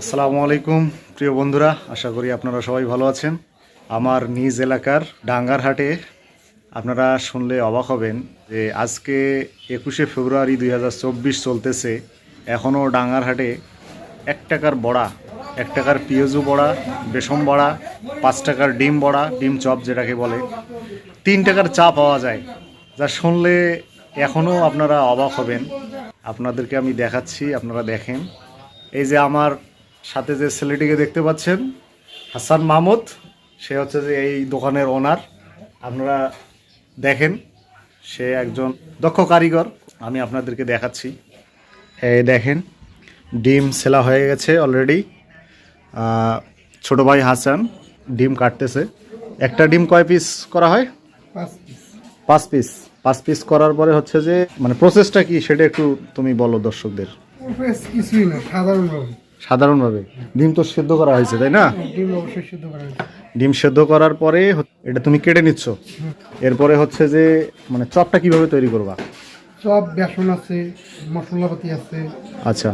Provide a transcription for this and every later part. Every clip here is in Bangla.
আসসালামু আলাইকুম, প্রিয় বন্ধুরা, আশা করি আপনারা সবাই ভালো আছেন। আমার নিজ এলাকার ডাঙ্গারহাটে আপনারা শুনলে অবাক হবেন যে আজকে একুশে ফেব্রুয়ারি দু হাজার চব্বিশ চলতেছে এখনও ডাঙ্গারহাটে এক টাকার বড়া, এক টাকার পিঁয়াজু বড়া বেসম বড়া, পাঁচ টাকার ডিম বড়া, ডিম চপ যেটাকে বলে, তিন টাকার চা পাওয়া যায়। যা শুনলে এখনও আপনারা অবাক হবেন। আপনাদেরকে আমি দেখাচ্ছি, আপনারা দেখেন। এই যে আমার সাথে যে ছেলেটিকে দেখতে পাচ্ছেন হাসান মাহমুদ সে হচ্ছে যে এই দোকানের ওনার আপনারা দেখেন সে একজন দক্ষ কারিগর। আমি আপনাদেরকে দেখাচ্ছি। এই দেখেন ডিম সেলা হয়ে গেছে অলরেডি ছোট ভাই হাসান ডিম কাটতেছে। একটা ডিম কয় পিস করা হয়? পাঁচ পিস পাঁচ পিস করার পরে হচ্ছে যে মানে প্রসেসটা কি সেটা একটু তুমি বলো দর্শকদের। কিছুই না সাধারণভাবে সাধারণভাবে। ডিম তো সেদ্ধ করা হয়েছে তাই না? ডিম অবশ্যই সিদ্ধ করা হয়েছে। ডিম সেদ্ধ করার পরে এটা তুমি কেটে নিচ্ছ? এরপরে হচ্ছে যে মানে চপটা কীভাবে তৈরি করবা? সব বেসন আছে মশলাপাতি আছে। আচ্ছা।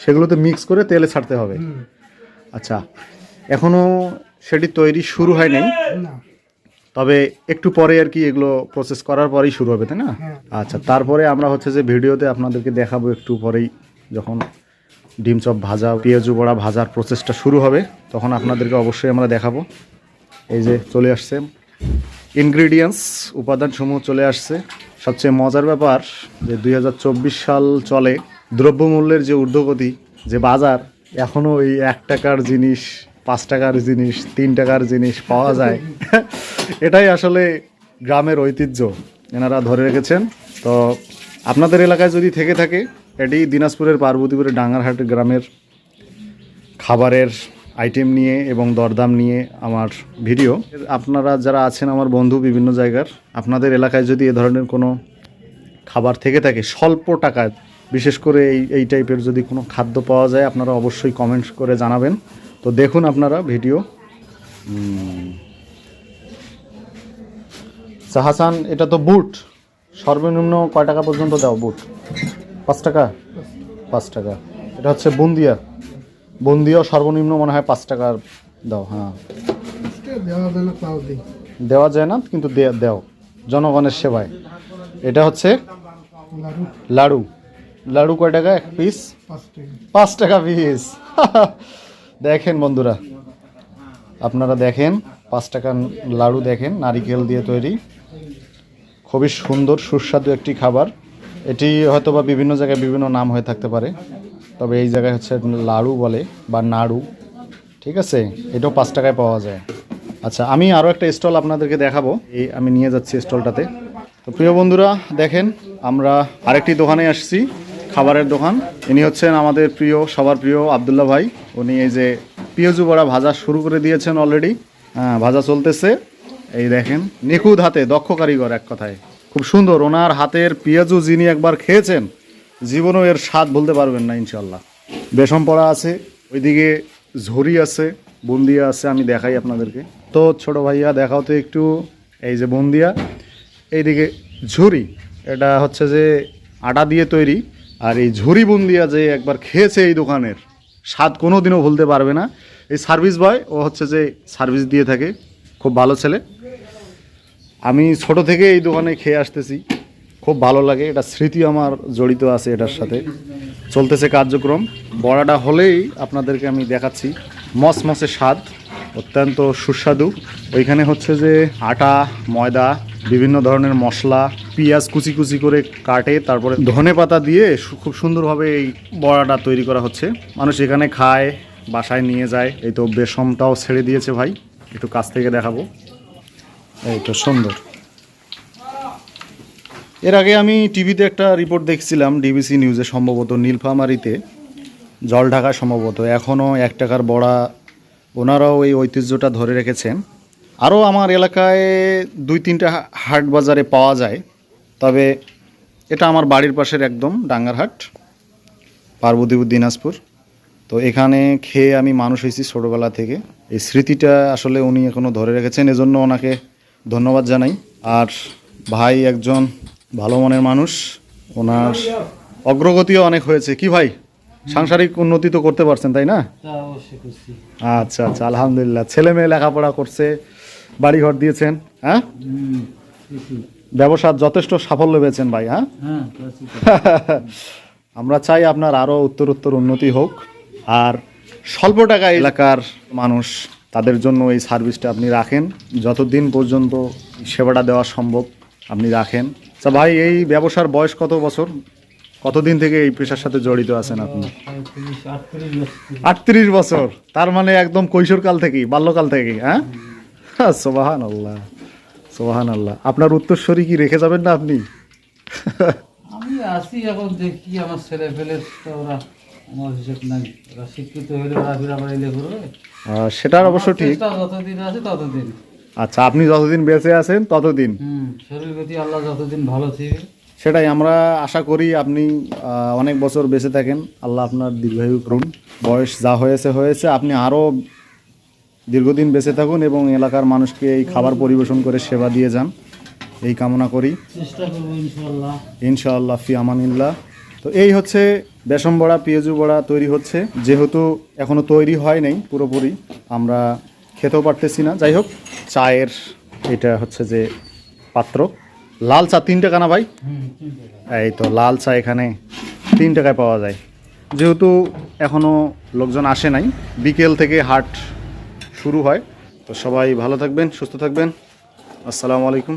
সেগুলোতে মিক্স করে তেলে ছাড়তে হবে। আচ্ছা। এখনও সেটি তৈরি শুরু হয় নাই? তবে একটু পরে আর কি এগুলো প্রসেস করার পরেই শুরু হবে তাই না? হ্যাঁ। আচ্ছা তারপরে আমরা হচ্ছে যে ভিডিওতে আপনাদেরকে দেখাবো একটু পরেই যখন ডিম চপ ভাজা, পেঁয়াজু বড়া ভাজার প্রসেসটা শুরু হবে। তখন আপনাদেরকে অবশ্যই আমরা দেখাবো। এই যে চলে আসছে ইনগ্রিডিয়েন্টস উপাদানসমূহ চলে আসছে। সবচেয়ে মজার ব্যাপার যে দুই হাজার চব্বিশ সাল চলে, দ্রব্যমূল্যের যে ঊর্ধ্বগতি, যে বাজার, এখনও এই এক টাকার জিনিস, পাঁচ টাকার জিনিস, তিন টাকার জিনিস পাওয়া যায়। এটাই আসলে গ্রামের ঐতিহ্য। এনারা ধরে রেখেছেন। তো আপনাদের এলাকায় যদি থেকে থাকে এটি দিনাজপুরের পার্বতীপুরের ডাঙ্গারহাট গ্রামের খাবারের আইটেম নিয়ে এবং দরদাম নিয়ে আমার ভিডিও আপনারা যারা আছেন আমার বন্ধু বিভিন্ন জায়গার আপনাদের এলাকায় যদি এ ধরনের কোনো খাবার থেকে থাকে স্বল্প টাকায় বিশেষ করে এই এই টাইপের যদি কোনো খাদ্য পাওয়া যায় আপনারা অবশ্যই কমেন্ট করে জানাবেন। তো দেখুন আপনারা ভিডিও। আচ্ছা, এটা তো বুট সর্বনিম্ন কয় টাকা পর্যন্ত দাও বুট পাঁচ টাকা? পাঁচ টাকা। এটা হচ্ছে বুন্দিয়া। বুন্দিয়া সর্বনিম্ন মনে হয় পাঁচ টাকার দাও হ্যাঁ। দেওয়া যায় না, কিন্তু দাও। জনগণের সেবায়। এটা হচ্ছে লাড়ু। লাড়ু কয় টাকা? এক পিস পাঁচ টাকা পিস দেখেন বন্ধুরা, আপনারা দেখেন, পাঁচ টাকা লাড়ু দেখেন, নারিকেল দিয়ে তৈরি। খুবই সুন্দর, সুস্বাদু একটি খাবার। এটি হয়তো বা বিভিন্ন জায়গায় বিভিন্ন নাম হয়ে থাকতে পারে, তবে এই জায়গায় হচ্ছে লাড়ু বলে বা নাড়ু, ঠিক আছে? এটাও পাঁচ টাকায় পাওয়া যায়। আচ্ছা আমি আরও একটা স্টল আপনাদেরকে দেখাবো। এই আমি নিয়ে যাচ্ছি স্টলটাতে। তো প্রিয় বন্ধুরা, দেখেন, আমরা আরেকটি দোকানে আসছি, খাবারের দোকান। ইনি হচ্ছেন আমাদের প্রিয়, সবার প্রিয় আবদুল্লাহ ভাই। উনি এই যে পিঁয়াজু বড়া ভাজা শুরু করে দিয়েছেন অলরেডি। হ্যাঁ ভাজা চলতেছে। এই দেখেন, নিখুঁত হাতে, দক্ষ কারিগর এক কথায়। খুব সুন্দর। ওনার হাতের পেঁয়াজু যিনি একবার খেয়েছেন, জীবনও এর স্বাদ বলতে পারবেন না ইনশাল্লাহ বেসম পড়া আছে, ওইদিকে ঝুরি আছে, বুন্দিয়া আছে, আমি দেখাই আপনাদেরকে। তো ছোট ভাইয়া, দেখাও তো একটু, এই যে বুন্দিয়া, এইদিকে ঝুরি, এটা হচ্ছে যে আটা দিয়ে তৈরি, আর এই ঝুরি বুন্দিয়া যে একবার খেয়েছে এই দোকানের, স্বাদ কোনো দিনও ভুলতে পারবে না। এই সার্ভিস বয়, ও হচ্ছে যে সার্ভিস দিয়ে থাকে, খুব ভালো ছেলে। আমি ছোট থেকে এই দোকানে খেয়ে আসতেছি। খুব ভালো লাগে। এটা স্মৃতি আমার জড়িত আছে এটার সাথে। চলতেছে কার্যক্রম। বড়াটা হলেই আপনাদেরকে আমি দেখাচ্ছি। মস মসে স্বাদ, অত্যন্ত সুস্বাদু। ওইখানে হচ্ছে যে আটা, ময়দা, বিভিন্ন ধরনের মশলা, পেঁয়াজ কুচি কুচি করে কাটে, তারপরে ধনে পাতা দিয়ে খুব সুন্দরভাবে এই বড়াটা তৈরি করা হচ্ছে। মানুষ এখানে খায়, বাসায় নিয়ে যায়। এই তো বেসমটাও ছেড়ে দিয়েছে ভাই। একটু কাছ থেকে দেখাবো। এই তো সুন্দর। এর আগে আমি টিভিতে একটা রিপোর্ট দেখছিলাম, ডিবিসি নিউজে সম্ভবত নীলফামারিতে, জল ঢাকা সম্ভবত। এখনও এক টাকার বড়া ওনারাও এই ঐতিহ্যটা ধরে রেখেছেন। আরও আমার এলাকায় দুই তিনটা হাট বাজারে পাওয়া যায়, তবে এটা আমার বাড়ির পাশের একদম ডাঙ্গারহাট, পার্বতীপুর, দিনাজপুর। তো এখানে খেয়ে আমি মানুষ হয়েছি ছোটোবেলা থেকে। এই স্মৃতিটা আসলে উনি এখনও ধরে রেখেছেন, এজন্য ওনাকে ধন্যবাদ জানাই। আর ভাই একজন ভালো মনের মানুষ ওনার অগ্রগতিও অনেক হয়েছে। কি ভাই? সাংসারিক উন্নতি তো করতে পারছেন তাই না? আচ্ছা আচ্ছা আলহামদুলিল্লাহ। ছেলে মেয়ে লেখাপড়া করছে বাড়িঘর দিয়েছেন হ্যাঁ? ব্যবসার যথেষ্ট সাফল্য পেয়েছেন ভাই হ্যাঁ? হ্যাঁ। আমরা চাই আপনার আরও উত্তর উত্তর উন্নতি হোক। আর স্বল্প টাকা এলাকার মানুষ তাদের জন্য এই সার্ভিসটা আপনি রাখেন। যতদিন পর্যন্ত সেবাটা দেওয়া সম্ভব আপনি রাখেন। আচ্ছা ভাই, এই ব্যবসার বয়স কত বছর? কতদিন থেকে এই পেশার সাথে জড়িত আছেন আপনি? আটত্রিশ বছর। তার মানে একদম কৈশোরকাল থেকেই, বাল্যকাল থেকেই হ্যাঁ? সোবাহান আল্লাহ সোবাহান আল্লাহ আপনার উত্তরস্বরী কি রেখে যাবেন না আপনি? আমি আসি এখন, দেখি আমার ছেলে ওরা আমার হিসেব নাই। ওরা শিক্ষিত হলে ওরা ফিরে আবার করবে সেটার অবশ্য ঠিক। যতদিন আছে ততদিন। আচ্ছা আপনি যতদিন বেঁচে আছেন ততদিন। শরীর গতি আল্লাহ যতদিন ভালো থাকবে। সেটাই আমরা আশা করি আপনি অনেক বছর বেঁচে থাকেন। আল্লাহ আপনার দীর্ঘায়ু করুন। বয়স যা হয়েছে হয়েছে। আপনি আরও দীর্ঘদিন বেঁচে থাকুন এবং এলাকার মানুষকে এই খাবার পরিবেশন করে সেবা দিয়ে যান। এই কামনা করি। ইনশাআল্লাহ ফি আমানিল্লাহ। তো এই হচ্ছে বেসন বড়া, পেঁয়াজু বড়া তৈরি হচ্ছে। যেহেতু এখনও তৈরি হয় নাই পুরোপুরি, আমরা খেতেও পারতেছি না। যাই হোক, চায়ের এটা হচ্ছে যে পাত্র। লাল চা, তিন টাকা না ভাই? এই তো, লাল চা এখানে তিন টাকায় পাওয়া যায়। যেহেতু এখনও লোকজন আসে নাই, বিকেল থেকে হাট শুরু হয়। তো সবাই ভালো থাকবেন, সুস্থ থাকবেন। আসসালামু আলাইকুম।